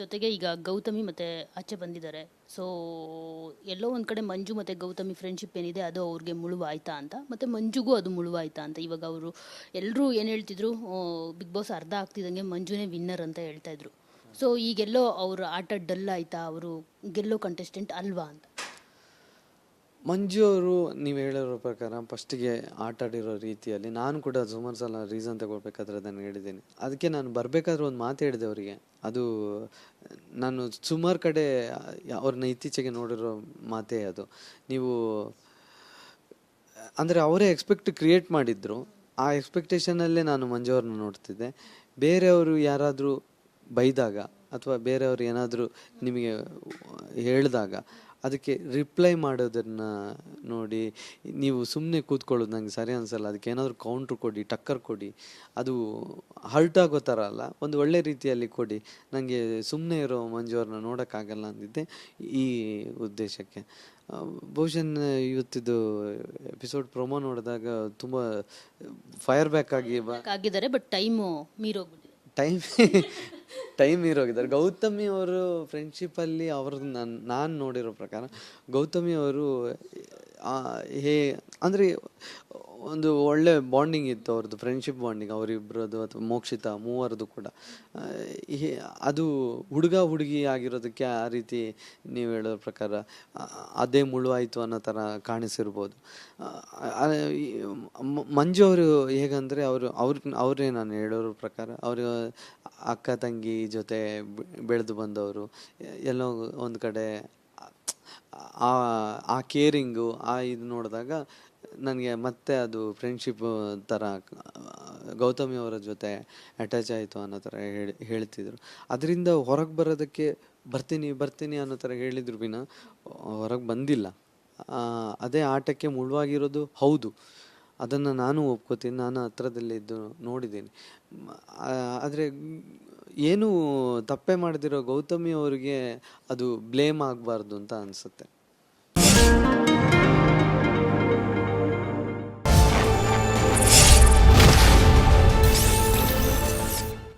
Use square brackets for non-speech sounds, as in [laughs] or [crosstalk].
ಜೊತೆಗೆ ಈಗ ಗೌತಮಿ ಮತ್ತೆ ಆಚೆ ಬಂದಿದ್ದಾರೆ. ಸೊ ಎಲ್ಲೋ ಒಂದು ಕಡೆ ಮಂಜು ಮತ್ತು ಗೌತಮಿ ಫ್ರೆಂಡ್ಶಿಪ್ ಏನಿದೆ ಅದು ಅವ್ರಿಗೆ ಮುಳುವಾಯ್ತಾ ಅಂತ, ಮತ್ತು ಮಂಜುಗೂ ಅದು ಮುಳುವಾಯ್ತಾ ಅಂತ. ಇವಾಗ ಅವರು ಎಲ್ಲರೂ ಏನು ಹೇಳ್ತಿದ್ರು ಬಿಗ್ ಬಾಸ್ ಅರ್ಧ ಆಗ್ತಿದ್ದಂಗೆ ಮಂಜುನೇ ವಿನ್ನರ್ ಅಂತ ಹೇಳ್ತಾ ಇದ್ರು. ಸೊ ಈಗೆಲ್ಲೋ ಅವ್ರ ಆಟ ಡಲ್ ಆಯ್ತಾ, ಅವರು ಗೆಲ್ಲೋ ಕಂಟೆಸ್ಟೆಂಟ್ ಅಲ್ವಾ ಅಂತ. ಮಂಜು ಅವರು, ನೀವು ಹೇಳಿರೋ ಪ್ರಕಾರ ಫಸ್ಟಿಗೆ ಆಟ ಆಡಿರೋ ರೀತಿಯಲ್ಲಿ ನಾನು ಕೂಡ ಸುಮಾರು ಸಲ ರೀಸನ್ ತಗೊಳ್ಬೇಕಾದ್ರೆ ಅದನ್ನು ಹೇಳಿದ್ದೀನಿ. ಅದಕ್ಕೆ ನಾನು ಬರಬೇಕಾದ್ರೆ ಒಂದು ಮಾತು ಹೇಳಿದೆ ಅವರಿಗೆ. ಅದು, ನಾನು ಸುಮಾರು ಕಡೆ ಅವ್ರನ್ನ ಇತ್ತೀಚೆಗೆ ನೋಡಿರೋ ಮಾತೇ ಅದು. ನೀವು, ಅಂದರೆ ಅವರೇ ಎಕ್ಸ್ಪೆಕ್ಟ್ ಕ್ರಿಯೇಟ್ ಮಾಡಿದ್ರು. ಆ ಎಕ್ಸ್ಪೆಕ್ಟೇಷನಲ್ಲೇ ನಾನು ಮಂಜು ಅವ್ರನ್ನ ನೋಡ್ತಿದ್ದೆ. ಬೇರೆಯವರು ಯಾರಾದರೂ ಬೈದಾಗ, ಅಥವಾ ಬೇರೆಯವರು ಏನಾದರೂ ನಿಮಗೆ ಹೇಳಿದಾಗ ಅದಕ್ಕೆ ರಿಪ್ಲೈ ಮಾಡೋದನ್ನು ನೋಡಿ ನೀವು ಸುಮ್ಮನೆ ಕೂತ್ಕೊಳ್ಳೋದು ನಂಗೆ ಸರಿ ಅನಿಸಲ್ಲ ಅದಕ್ಕೆ ಏನಾದರೂ ಕೌಂಟ್ರ್ ಕೊಡಿ ಟಕ್ಕರ್ ಕೊಡಿ ಅದು ಹರ್ಟ್ ಆಗೋ ಥರ ಅಲ್ಲ ಒಂದು ಒಳ್ಳೆ ರೀತಿಯಲ್ಲಿ ಕೊಡಿ. ನನಗೆ ಸುಮ್ಮನೆ ಇರೋ ಮಂಜು ಅವ್ರನ್ನ ನೋಡೋಕ್ಕಾಗಲ್ಲ ಅಂದಿದ್ದೆ ಈ ಉದ್ದೇಶಕ್ಕೆ. ಬಹುಶನ್ ಬಹುಶಃ ಇವತ್ತಿದ್ದು ಎಪಿಸೋಡ್ ಪ್ರೊಮೋ ನೋಡಿದಾಗ ತುಂಬ ಫೈರ್ ಬ್ಯಾಕ್ ಆಗಿ ಆಗಿದ್ದಾರೆ ಬಟ್ ಟೈಮು ಮೀರೋಗ್ಬಿಟ್ಟಿದೆ. ಟೈಮ್ [laughs] ಟೈಮ್ ಇರೋಗಿದ್ದಾರೆ. ಗೌತಮಿ ಅವರು ಫ್ರೆಂಡ್ಶಿಪ್ಪಲ್ಲಿ ಅವ್ರದ್ದು ನಾನು ನಾನು ನೋಡಿರೋ ಪ್ರಕಾರ ಗೌತಮಿ ಅವರು ಹೇ, ಅಂದರೆ ಒಂದು ಒಳ್ಳೆ ಬಾಂಡಿಂಗ್ ಇತ್ತು ಅವ್ರದ್ದು ಫ್ರೆಂಡ್ಶಿಪ್ ಬಾಂಡಿಂಗ್ ಅವರಿಬ್ಬರದ್ದು ಅಥವಾ ಮೋಕ್ಷಿತ ಮೂವರದು ಕೂಡ. ಅದು ಹುಡುಗ ಹುಡುಗಿ ಆಗಿರೋದಕ್ಕೆ ಆ ರೀತಿ ನೀವು ಹೇಳೋ ಪ್ರಕಾರ ಅದೇ ಮುಳುವಾಯಿತು ಅನ್ನೋ ಥರ ಕಾಣಿಸಿರ್ಬೋದು. ಮಂಜು ಅವರು ಹೇಗಂದರೆ ಅವರು, ಅವ್ರ ಅವರೇ ನಾನು ಹೇಳೋರ ಪ್ರಕಾರ ಅವರು ಅಕ್ಕ ತಂಗಿ ಜೊತೆ ಬೆಳೆದು ಬಂದವರು, ಎಲ್ಲೋ ಒಂದು ಕಡೆ ಆ ಆ ಕೇರಿಂಗು ಆ ಇದು ನೋಡಿದಾಗ ನನಗೆ ಮತ್ತೆ ಅದು ಫ್ರೆಂಡ್ಶಿಪ್ ಥರ ಗೌತಮಿ ಅವರ ಜೊತೆ ಅಟ್ಯಾಚ್ ಆಯಿತು ಅನ್ನೋ ಥರ ಹೇಳಿ, ಹೇಳ್ತಿದ್ರು. ಅದರಿಂದ ಹೊರಗೆ ಬರೋದಕ್ಕೆ ಬರ್ತೀನಿ ಬರ್ತೀನಿ ಅನ್ನೋ ಥರ ಹೇಳಿದ್ರು ವಿನ ಹೊರಗೆ ಬಂದಿಲ್ಲ. ಅದೇ ಆಟಕ್ಕೆ ಮುಳುವಾಗಿರೋದು ಹೌದು. ಅದನ್ನು ನಾನು ಒಪ್ಕೋತೀನಿ, ನಾನು ಹತ್ರದಲ್ಲಿದ್ದು ನೋಡಿದ್ದೀನಿ. ಆದರೆ ಏನು ತಪ್ಪೆ ಮಾಡದಿರೋ ಗೌತಮಿ ಅವರಿಗೆ ಅದು ಬ್ಲೇಮ್ ಆಗಬಾರ್ದು ಅಂತ ಅನಿಸುತ್ತೆ.